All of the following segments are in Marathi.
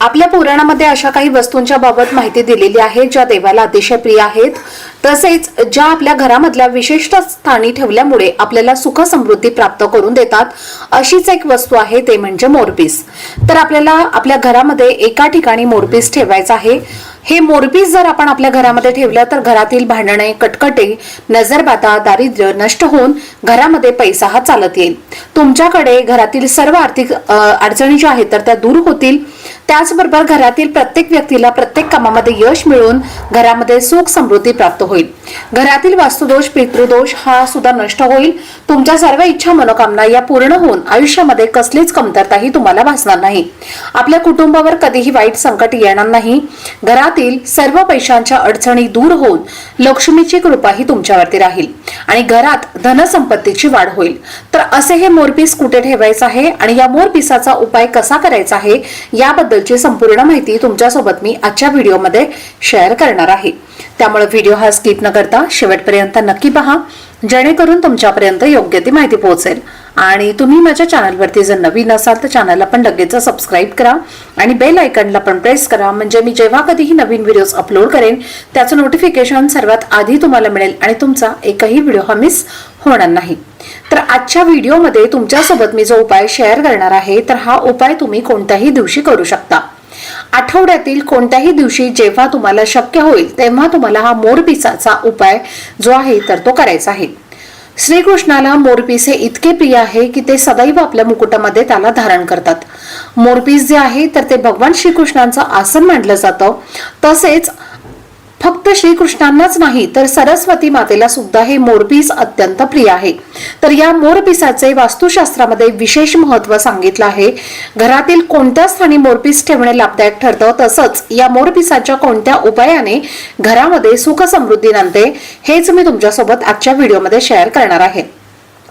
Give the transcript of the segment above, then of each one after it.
आपल्या पुराणामध्ये अशा काही वस्तूंच्या बाबत माहिती दिलेली आहे ज्या देवाला अतिशय प्रिय आहेत. तसेच ज्या आपल्या घरामधल्या विशिष्ट स्थानी ठेवल्यामुळे आपल्याला सुख समृद्धी प्राप्त करून देतात अशीच एक वस्तू आहे ते म्हणजे मोरपीस. तर आपल्याला आपल्या घरामध्ये एका ठिकाणी मोरपीस ठेवायचं आहे. हे मोरपीस जर आपण आपल्या घरामध्ये ठेवलं तर घरातील भांडणे कटकटे नजरबाधा दारिद्र्य नष्ट होऊन घरामध्ये पैसा हा चालत येईल. तुमच्याकडे घरातील सर्व आर्थिक अडचणी ज्या आहेत तर त्या दूर होतील. त्याचबरोबर घरातील प्रत्येक व्यक्तीला प्रत्येक कामामध्ये यश मिळून घरामध्ये सुख समृद्धी प्राप्त होईल. घरातील वास्तुदोष पितृदोष हा सुद्धा नष्ट होईल. तुमच्या सर्व इच्छा मनोकामना या पूर्ण होऊन आयुष्यामध्ये कसलीच कमतरताही तुम्हाला भासणार नाही. आपल्या कुटुंबावर कधीही वाईट संकट येणार नाही. घरातील सर्व पैशांच्या अडचणी दूर होऊन लक्ष्मीची कृपाही तुमच्यावरती राहील. आणि घरात धनसंपत्तीची वाढ होईल. तर असे हे मोरपीस कुठे ठेवायचं आहे आणि या मोरपिसाचा उपाय कसा करायचा आहे याबद्दलची संपूर्ण माहिती तुमच्यासोबत मी आजच्या व्हिडिओमध्ये शेअर करणार आहे. त्यामुळे व्हिडिओ हा स्किप न करता शेवटपर्यंत नक्की पहा. जेणेकरून तुमच्यापर्यंत योग्य ती माहिती पोहोचेल. आणि तुम्ही माझ्या चॅनलवरती जर नवीन असाल तर चॅनलला पण लगेच सबस्क्राईब करा आणि बेल आयकनला पण प्रेस करा. म्हणजे मी जेव्हा कधीही नवीन व्हिडिओज अपलोड करेन त्याचं नोटिफिकेशन सर्वात आधी तुम्हाला मिळेल आणि तुमचा एकही व्हिडिओ हा मिस होणार नाही. तर आजच्या व्हिडिओमध्ये तुमच्यासोबत मी जो उपाय शेअर करणार आहे तर हा उपाय तुम्ही कोणत्याही दिवशी करू शकता. आठवड्यातील कोणत्याही दिवशी जेव्हा तुम्हाला शक्य होईल तेव्हा तुम्हाला हा मोरपिसाचा उपाय जो आहे तर तो करायचा आहे. श्रीकृष्णाला मोरपीस हे इतके प्रिय आहे की ते सदैव आपल्या मुकुटामध्ये त्याला धारण करतात. मोरपीस जे आहे तर ते भगवान श्रीकृष्णांचं आसन मानलं जातं. तसेच फक्त श्रीकृष्णांनाच नाही तर सरस्वती मातेला सुद्धा हे मोरपीस अत्यंत प्रिय आहे. तर या मोरपिसाचे वास्तुशास्त्रामध्ये विशेष महत्त्व सांगितलं आहे. घरातील कोणत्या स्थानी मोरपीस ठेवणे लाभदायक ठरतं तसंच या मोरपिसाच्या कोणत्या उपायाने घरामध्ये सुख समृद्धी नांदते हेच मी तुमच्यासोबत आजच्या व्हिडिओमध्ये शेअर करणार आहे.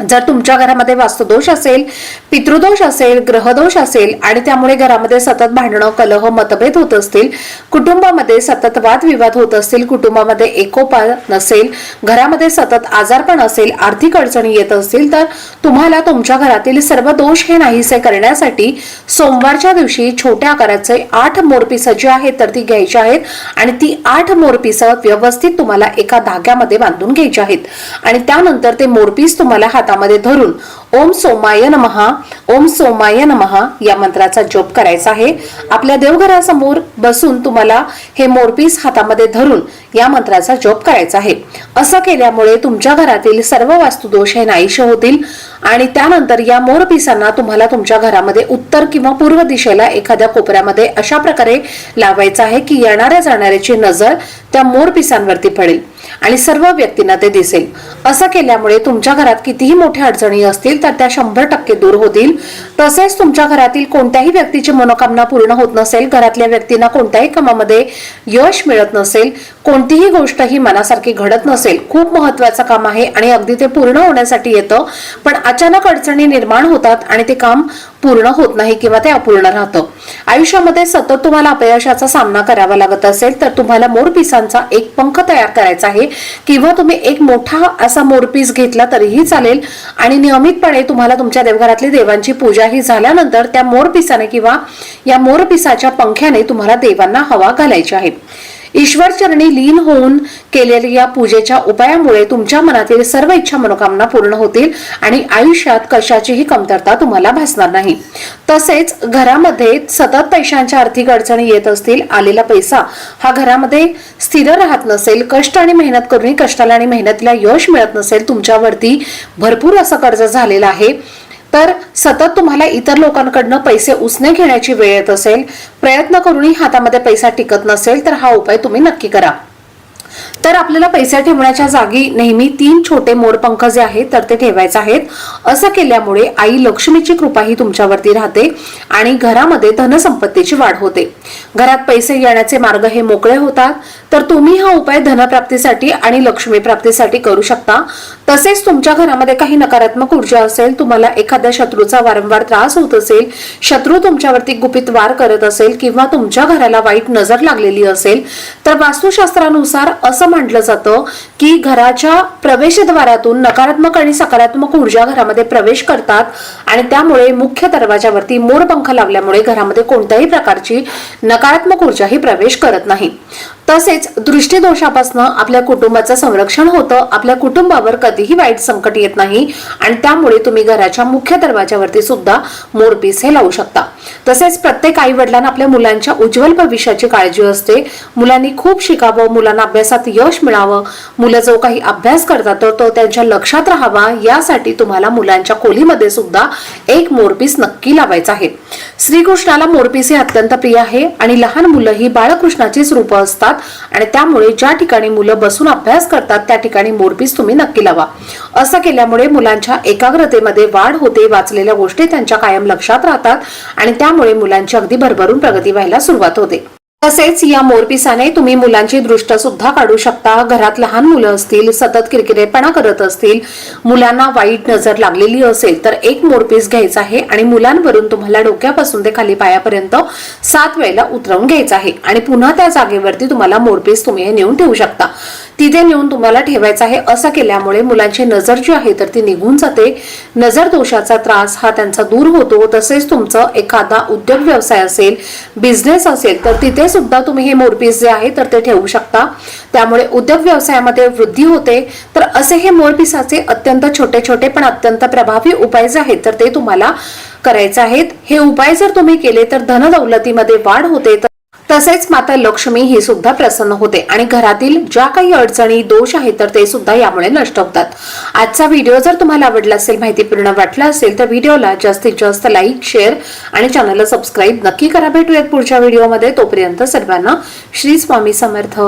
जर तुमच्या घरामध्ये वास्तुदोष असेल पितृदोष असेल ग्रहदोष असेल आणि त्यामुळे घरामध्ये सतत भांडणं कलह मतभेद होत असतील कुटुंबामध्ये सतत वादविवाद होत असतील कुटुंबामध्ये एकोपा नसेल घरामध्ये सतत आजारपण असेल आर्थिक अडचणी येत असतील तर तुम्हाला तुमच्या घरातील सर्व दोष हे नाहीसे करण्यासाठी सोमवारच्या दिवशी छोट्या आकाराचे आठ मोरपिसं जी आहेत तर ती घ्यायची आहेत आणि ती आठ मोरपिसं व्यवस्थित तुम्हाला एका धाग्यामध्ये बांधून घ्यायची आहेत. आणि त्यानंतर ते मोरपीस तुम्हाला हातामध्ये धरून ओम सोमाय नमहा ओम सोमाय नमहा या मंत्राचा जप करायचा आहे. आपल्या देवघरासमोर बसून तुम्हाला हे मोरपीस हातामध्ये धरून या मंत्राचा जप करायचा आहे. असं केल्यामुळे तुमच्या घरातील सर्व वास्तुदोष हे नाहीशे होतील आणि त्यानंतर या मोरपिसांना तुम्हाला तुमच्या घरामध्ये उत्तर किंवा पूर्व दिशेला एखाद्या कोपऱ्यामध्ये अशा प्रकारे लावायचं आहे की येणाऱ्या जाणाऱ्याची नजर त्या मोरपिसांवरती पडेल. आणि सर्व व्यक्तींना ते दिसेल. असं केल्यामुळे तुमच्या घरात कितीही मोठ्या अडचणी असतील तर त्या शंभर टक्के दूर होतील. तसेच तुमच्या घरातील कोणत्याही व्यक्तीची मनोकामना पूर्ण होत नसेल घरातल्या व्यक्तींना कोणत्याही कामामध्ये यश मिळत नसेल कोणतीही गोष्ट ही मनासारखी घडत नसेल खूप महत्वाचं काम आहे आणि अगदी ते पूर्ण होण्यासाठी येतं पण अचानक अडचणी निर्माण होतात आणि ते काम पूर्ण होत नाही किंवा ते अपूर्ण राहतं. आयुष्यामध्ये सतत तुम्हाला अपयशाचा सामना करावा लागत असेल तर तुम्हाला मोरपिसांचा एक पंख तयार करायचा आहे किंवा तुम्ही एक मोठा असा मोरपीस घेतला तरीही चालेल आणि नियमितपणे तुम्हाला तुमच्या देवघरातली देवांची पूजा ही झाल्यानंतर त्या मोरपिसाने किंवा या मोरपिसाच्या पंख्याने तुम्हाला देवांना हवा घालायची आहे ईश्वर चरणी लीन होऊन केलेल्या या पूजेच्या उपायामुळे तुमच्या मनातील सर्व इच्छा मनोकामना पूर्ण होतील आणि आयुष्यात कशाचीही कमतरता तुम्हाला भासणार नाही. तसेच घरामध्ये सतत पैशांच्या आर्थिक अडचणी येत असतील आलेला पैसा हा घरामध्ये स्थिर राहत नसेल कष्ट आणि मेहनत करूनही कष्टाला आणि मेहनतीला यश मिळत नसेल तुमच्यावरती भरपूर असं कर्ज झालेलं आहे. तर सतत तुम्हाला इतर लोकांकडनं पैसे उसने घेण्याची वेळ येत असेल प्रयत्न करूनही हातामध्ये पैसा टिकत नसेल तर हा उपाय तुम्ही नक्की करा. तर आपल्याला पैसे ठेवण्याच्या जागी नेहमी तीन छोटे मोरपंख जे आहेत तर ते ठेवायचे आहेत. असं केल्यामुळे आई लक्ष्मीची कृपा ही तुमच्यावरती राहते आणि घरामध्ये धनसंपत्तीची वाढ होते. घरात पैसे येण्याचे मार्ग हे मोकळे होतात. तर तुम्ही हा उपाय धनप्राप्तीसाठी आणि लक्ष्मी प्राप्तीसाठी करू शकता. तसेच तुमच्या घरामध्ये काही नकारात्मक ऊर्जा असेल तुम्हाला एखाद्या शत्रूचा वारंवार त्रास होत असेल शत्रू तुमच्यावरती गुपित वार करत असेल किंवा तुमच्या घराला वाईट नजर लागलेली असेल तर वास्तुशास्त्रानुसार असं म्हटलं जातं की घराच्या प्रवेशद्वारातून नकारात्मक आणि सकारात्मक ऊर्जा घरामध्ये प्रवेश करतात आणि त्यामुळे मुख्य दरवाजावरती मोरपंख लावल्यामुळे घरामध्ये कोणत्याही प्रकारची नकारात्मक ऊर्जा ही प्रवेश करत नाही. तसेच दृष्टीदोषापासून आपल्या कुटुंबाचं संरक्षण होतं. आपल्या कुटुंबावर कधीही वाईट संकट येत नाही. आणि त्यामुळे तुम्ही घराच्या मुख्य दरवाजावरती सुद्धा मोरपीस हे लावू शकता. तसेच प्रत्येक आई वडिलांना आपल्या मुलांच्या उज्ज्वल भविष्याची काळजी असते. मुलांनी खूप शिकावं मुलांना अभ्यासात यश मिळावं. मुलं जो काही अभ्यास करतात तर तो त्यांच्या लक्षात राहावा. यासाठी तुम्हाला मुलांच्या खोलीमध्ये सुद्धा एक मोरपीस नक्की लावायचा आहे. श्रीकृष्णाला मोरपीस हे अत्यंत प्रिय आहे. आणि लहान मुलं ही बाळकृष्णाचीच रूपं असतात. आणि त्यामुळे ज्या ठिकाणी मुलं बसून अभ्यास करतात त्या ठिकाणी मोरपीस तुम्ही नक्की लावा. असं केल्यामुळे मुलांच्या एकाग्रतेमध्ये वाढ होते वाचलेल्या गोष्टी त्यांच्या कायम लक्षात राहतात आणि त्यामुळे मुलांची अगदी भरभरून प्रगती व्हायला सुरुवात होते. तसेच या मोरपिसाने तुम्ही मुलांची दृष्ट सुद्धा काढू शकता. घरात लहान मुलं असतील सतत किरकिरेपणा करत असतील मुलांना वाईट नजर लागलेली असेल तर एक मोरपीस घ्यायचा आहे आणि मुलांवरून तुम्हाला डोक्यापासून ते खाली पायापर्यंत सात वेळेला उतरवून घ्यायचं आहे. आणि पुन्हा त्या जागेवरती तुम्हाला मोरपीस तुम्ही हे नेऊन ठेवू शकता. तिथे नेऊन तुम्हाला ठेवायचं आहे. असं केल्यामुळे मुलांची नजर जी आहे तर ती निघून जाते. नजर दोषाचा त्रास हा त्यांचा दूर होतो. तसेच तुमचं एखादा उद्योग व्यवसाय असेल बिझनेस असेल तर तिथे सुद्धा तुम्ही हे मोरपीस जे आहे तर ते ठेवू शकता. त्यामुळे उद्योग व्यवसायामध्ये वृद्धी होते. तर असे हे मोरपिसाचे अत्यंत छोटे छोटे पण अत्यंत प्रभावी उपाय जे आहेत तर ते तुम्हाला करायचे आहेत. हे उपाय जर तुम्ही केले तर धनदौलतीमध्ये वाढ होते. तर तसेच माता लक्ष्मी ही सुद्धा प्रसन्न होते आणि घरातील ज्या काही अडचणी दोष आहेत तर ते सुद्धा यामुळे नष्ट होतात. आजचा व्हिडिओ जर तुम्हाला आवडला असेल माहितीपूर्ण वाटला असेल तर व्हिडिओला जास्तीत जास्त लाईक शेअर आणि चॅनलला सबस्क्राईब नक्की करा. भेटूयात पुढच्या व्हिडिओमध्ये. तोपर्यंत सर्वांना श्री स्वामी समर्थ.